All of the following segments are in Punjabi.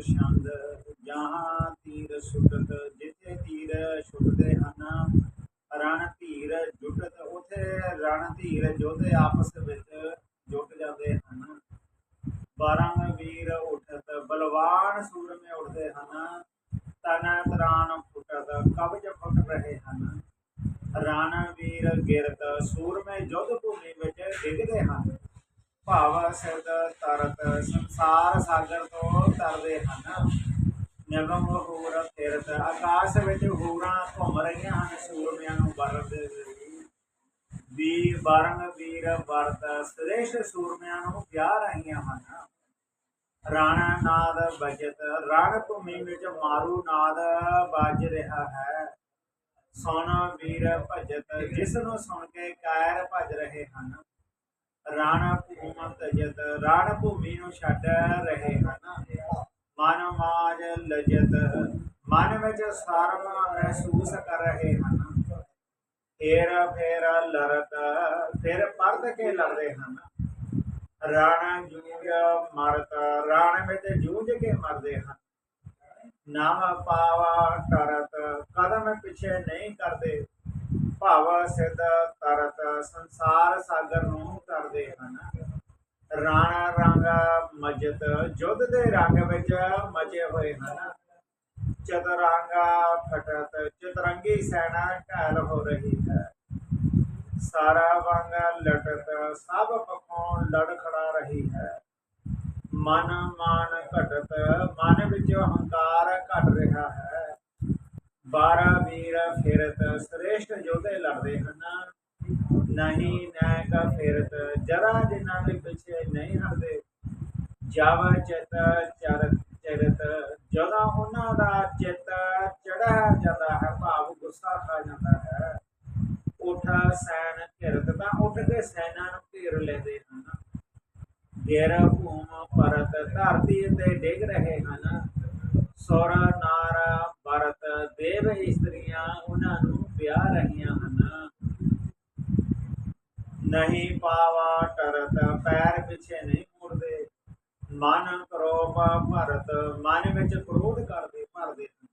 ਛੰਦ, ਜਹਾਂ ਤੀਰ ਸੁਟਤ, ਜਿੱਥੇ ਤੀਰ ਛੁੱਟਦੇ ਹਨ, ਰਣ ਧੀਰ ਜੁਟਤ, ਉਥੇ ਰਣ ਧੀਰ ਜੋਧੇ ਆਪਸ ਵਿੱਚ ਜੁਟ ਜਾਂਦੇ ਹਨ। ਬਾਰੰਗ ਵੀਰ ਉਠਤ, ਬਲਵਾਨ ਸੂਰਮੇ ਉੱਠਦੇ ਹਨ, ਤਨ ਤਰਾਨ ਫੁਟਤ, ਕਬਜ ਫੁੱਟ ਰਹੇ ਹਨ। ਰਣ ਵੀਰ ਗਿਰਤ, ਸੂਰਮੇ ਜੁਧ ਭੂਮੀ ਵਿੱਚ ਡਿੱਗਦੇ ਹਨ। ਭਾਵ ਸਿਧ ਤਰਤ, ਸੰਸਾਰ ਸਾਗਰ ਤੋਂ ਤਰਦੇ ਹਨ। ਨਿਗਮ ਹੂਰ ਫਿਰਤ ਆਕਾਸ਼ ਵਿੱਚ ਹੂਰਾਂ ਘੁੰਮ ਰਹੀਆਂ ਹਨ, ਸੂਰਮਿਆਂ ਨੂੰ ਵਰਦੇ ਵੀਰ ਬਾਰੰਗ ਵੀਰ ਵਰਤ, ਸ੍ਰੇਸ਼ਟ ਸੂਰਮਿਆਂ ਨੂੰ ਵਿਆਹ ਰਹੀਆਂ ਹਨ। ਰਾਣਾ ਨਾਦ ਬਜਤ ਰਣ ਭੂਮੀ ਵਿੱਚ ਮਾਰੂ ਨਾਦ ਵੱਜ ਰਿਹਾ ਹੈ। ਸੁਣ ਵੀਰ ਭਜਤ, ਜਿਸ ਨੂੰ ਸੁਣ ਕੇ ਕਾਇਰ ਭਜ ਰਹੇ ਹਨ। ਰਾਣਾ ਭੂਮ ਤਜਤ ਰਾਣ ਭੂਮੀ ਨੂੰ ਛੱਡ ਰਹੇ ਹਨ। ਮਨ ਮਾਜ ਲਜਤ, ਮਨ ਵਿੱਚ ਸ਼ਰਮ ਮਹਿਸੂਸ ਕਰ ਰਹੇ ਹਨ। ਫੇਰ ਫੇਰ ਲੜਤ ਫਿਰ ਪਰਦ ਕੇ ਲੜਦੇ ਹਨ। ਰਾਣ ਜੂਝ ਮਰਤ, ਰਾਣ ਵਿੱਚ ਜੂਝ ਕੇ ਮਰਦੇ ਹਨ। ਨਾਮ ਪਾਵਾ ਕਰਤ ਕਦਮ ਪਿੱਛੇ ਨਹੀਂ ਕਰਦੇ। ਭਾਵ ਸਿਧ ਤਰਤ, ਸੰਸਾਰ ਸਾਗਰ ਨੂੰ ਕਰਦੇ ਹਨ ਰਾਣਾ ਰੰਗ ਮਜਤ ਜੁੱਧ ਦੇ ਰੰਗ ਵਿੱਚ ਮਚੇ ਹੋਏ ਹਨ। ਚਤੁਰੰਗਾ ਫਟਤ, ਚਤਰੰਗੀ ਸੈਨਾ ਢਾਲ ਹੋ ਰਹੀ ਹੈ। ਸਾਰਾ ਵਾਂਗ ਲਟਤ, ਸਭ ਪੱਖੋਂ ਲੜ ਖੜਾ ਰਹੀ ਹੈ। ਮਨ ਮਾਨ ਘਟਤ, ਮਨ ਵਿੱਚ ਹੰਕਾਰ ਘਟ ਰਿਹਾ ਹੈ। ਬਾਰਾ ਵੀਰ ਫਿਰਤ, ਸ੍ਰੇਸ਼ਟ ਯੋਧੇ ਲੜਦੇ ਹਨ। ਨਹੀਂ ਨਾਇਕ ਫਿਰਤ, ਜਰਾ ਜਿਨ੍ਹਾਂ ਦੇ ਪਿੱਛੇ ਨਹੀਂ ਹਟਦੇ। ਜਬ ਚਿਤ ਚਰਤ ਚਰਤ, ਜਦੋਂ ਉਹਨਾਂ ਦਾ ਚਿੱਤ ਚੜਾ ਜਾਂਦਾ ਹੈ, ਭਾਵ ਗੁੱਸਾ ਖਾ ਜਾਂਦਾ ਹੈ। ਉਠ ਸੈਨ ਘਿਰਤ ਤਾਂ ਉੱਠ ਕੇ ਸੈਨਾ ਨੂੰ ਘੇਰ ਲੈਂਦੇ ਹਨ। ਗੇਰ ਭੂਮ ਪਰਤ ਧਰਤੀ ਤੇ ਡਿੱਗ ਰਹੇ ਹਨ। ਸੁਰ ਨਾਰ ਭਰਤ ਦੇਵ ਇਸਤਰੀਆਂ ਉਹਨਾਂ ਨੂੰ ਵਿਆਹ ਰਹੀਆਂ ਹਨ। ਨਹੀਂ ਪਾਵਾ ਟਰਤ, ਪੈਰ ਪਿੱਛੇ ਨਹੀਂ ਮਨ ਕਰੋਪ ਭਰਤ, ਮਨ ਵਿੱਚ ਕ੍ਰੋਧ ਕਰਦੇ ਭਰਦੇ ਹਨ।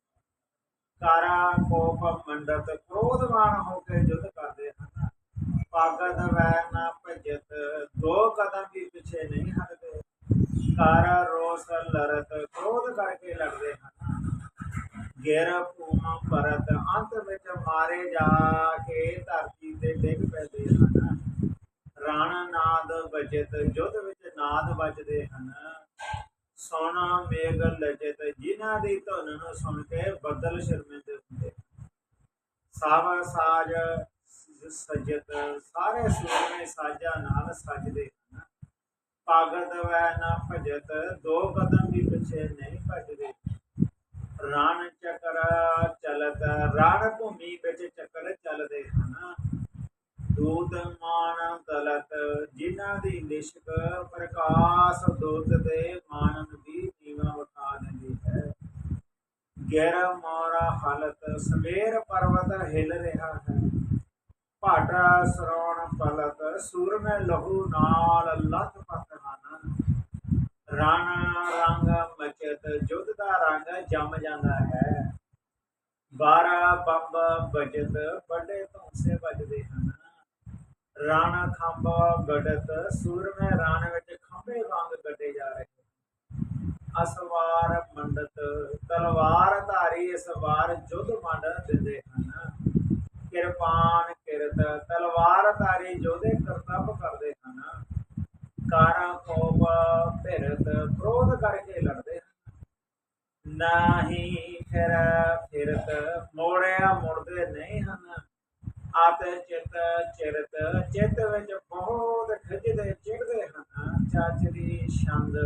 ਕਾਰਾ ਕੋਪ ਮੰਡਤ ਕ੍ਰੋਧਵਾਨ ਹੋ ਕੇ ਯੁੱਧ ਕਰਦੇ ਹਨ। ਪਾਗਤ ਵੈ ਨਾ ਭਜਤ, ਦੋ ਕਦਮ ਵੀ ਪਿੱਛੇ ਨਹੀਂ ਹਟਦੇ। ਕਾਰਾ ਰੋਸ ਲੜਤ ਕ੍ਰੋਧ ਕਰਕੇ ਲੜਦੇ ਹਨ। ਗੇਰ ਭੂਮ ਪਰਤ, ਅੰਤ ਵਿੱਚ ਮਾਰੇ ਜਾ ਕੇ ਧਰਤੀ ਤੇ ਡਿੱਗ ਪੈਂਦੇ ਹਨ। ਰਾਣ ਨਾਦ ਵਜਤ ਜੁੱਧ ਨਾਦ ਵੱਜਦੇ ਹਨ। ਸੋਨਾ ਮੇਘ ਲਜਤ ਜਿਨ੍ਹਾਂ ਦੀ ਧੁਨ ਨੂੰ ਸੁਣ ਕੇ ਬੱਦਲ ਸ਼ਰਮਿੰਦੇ ਹੁੰਦੇ ਸਾਵ ਸਾਜ ਸਜਤ, ਸਾਰੇ ਸੂਰਮੇ ਸਾਜਾਂ ਨਾਲ ਸਜਦੇ ਹਨ। ਪਾਗਤ ਵੈ ਨਾ ਭਜਤ, ਦੋ ਕਦਮ ਵੀ ਪਿੱਛੇ ਨਹੀਂ ਭਜਦੇ। ਰਾਣ ਚੱਕਰ ਚਲਤ, ਰਾਣ ਭੂਮੀ ਵਿੱਚ ਚੱਕਰ ਚੱਲਦੇ ਹਨ। ਦੂਤ ਮਾਨ ਦਲਤ, ਜਿਨ੍ਹਾਂ ਦੀ ਲਿਸ਼ਕ ਪ੍ਰਕਾਸ਼ ਦੂਤ ਦੇ ਮਾਨਨ ਦੀ ਨੀਵਾ ਉਠਾ ਦਿੰਦੀ ਹੈ। ਗੈਰ ਮਾਰਾ ਹਾਲਤ, ਸਵੇਰ ਪਰਵਤ ਹਿਲ ਰਿਹਾ ਹੈ। ਭਾਟਾ ਸਰਵਣ ਪਲਤ, ਸੂਰਮੇ ਲਹੂ ਨਾਲ ਲੱਥ ਪੱਤ ਹਨ ਰਣ ਰੰਗ ਮਚਤ, ਜੁੱਧ ਦਾ ਰੰਗ ਜੰਮ ਜਾਂਦਾ ਹੈ। ਬਾਰਾ ਬੰਬ ਬਜਤ ਵੱਡੇ ਧੌਂਸੇ ਵੱਜਦੇ ਹਨ। ਰਾਣਾ ਖੰਭ ਗੜਤ, ਸੂਰਮੇ ਰਾਣ ਵਿੱਚ ਖੰਭੇ ਵਾਂਗ ਗੱਡੇ ਜਾ ਰਹੇ ਹਨ। ਅਸਵਾਰ ਮੰਡਤ ਤਲਵਾਰ ਧਾਰੀ ਇਸ ਵਾਰ ਜੁੱਧ ਮੰਡ ਦਿੰਦੇ ਹਨ ਕਿਰਪਾਨ ਕਿਰਤ, ਤਲਵਾਰ ਧਾਰੀ ਜੋਧੇ ਕਰਤੱਵ ਕਰਦੇ ਹਨ। ਕਾਰਾਂ ਕੋਪ ਭਿਰਤ ਕ੍ਰੋਧ ਕਰਕੇ ਲੜਦੇ ਹਨ। ਨਹੀਂ ਫਿਰ ਫਿਰਤ, ਮੋੜਿਆ ਮੁੜਦੇ ਨਹੀਂ ਹਨ। ਆਤ ਚਿਤ ਚਿਰਤ, ਚਿੱਤ ਵਿੱਚ ਬਹੁਤ ਖਿੱਚਦੇ ਚਿੜਦੇ ਹਨ। ਚਾਚਰੀ ਛੰਦ